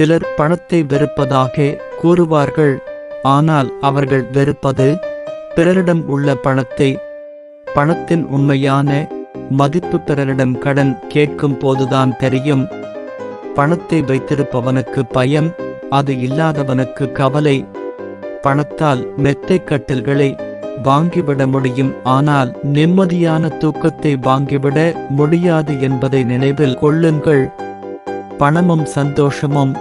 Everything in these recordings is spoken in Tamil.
சிலர் பணத்தை வெறுப்பதாக கூறுவார்கள். ஆனால் அவர்கள் வெறுப்பது பிறரிடம் உள்ள பணத்தை பணத்தின் உண்மையான மதிப்பு பிறரிடம் கடன் கேட்கும் போதுதான் தெரியும். பணத்தை வைத்திருப்பவனுக்கு பயம் அது இல்லாதவனுக்கு கவலை. பணத்தால் மெத்தை கட்டில்களை வாங்கிவிட முடியும் ஆனால் நிம்மதியான தூக்கத்தை வாங்கிவிட முடியாது என்பதை நினைவில் கொள்ளுங்கள். பணமும் சந்தோஷமும்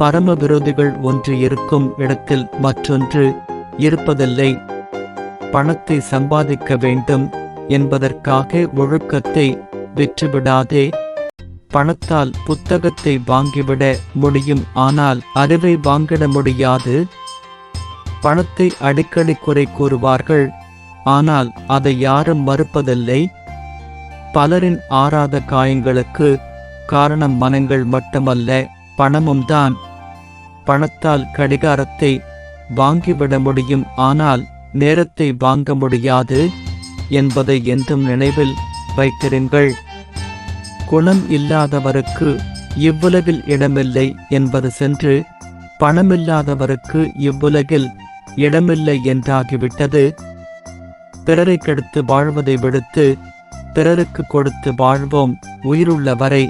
பரம விரோதிகள் ஒன்று இருக்கும் இடத்தில் மற்றொன்று இருப்பதில்லை. பணத்தை சம்பாதிக்க வேண்டும் என்பதற்காக ஒழுக்கத்தை விற்றுவிடாதே பணத்தால் புத்தகத்தை வாங்கிவிட முடியும் ஆனால் அறிவை வாங்கிட முடியாது. பணத்தை அடிக்கடி குறை கூறுவார்கள் ஆனால் அதை யாரும் மறுப்பதில்லை. பலரின் ஆறாத காயங்களுக்கு காரணம் மனங்கள் மட்டுமல்ல பணமும் தான். பணத்தால் கடிகாரத்தை வாங்கிவிட முடியும். ஆனால் நேரத்தை வாங்க முடியாது என்பதை என்றும் நினைவில் வைத்திருங்கள். குணம் இல்லாதவருக்கு இவ்வுலகில் இடமில்லை என்பது சென்று பணமில்லாதவருக்கு இவ்வுலகில் இடமில்லை என்றாகிவிட்டது. பிறரை கெடுத்து வாழ்வதை விடுத்து பிறருக்கு கொடுத்து வாழ்வோம் உயிருள்ள வரை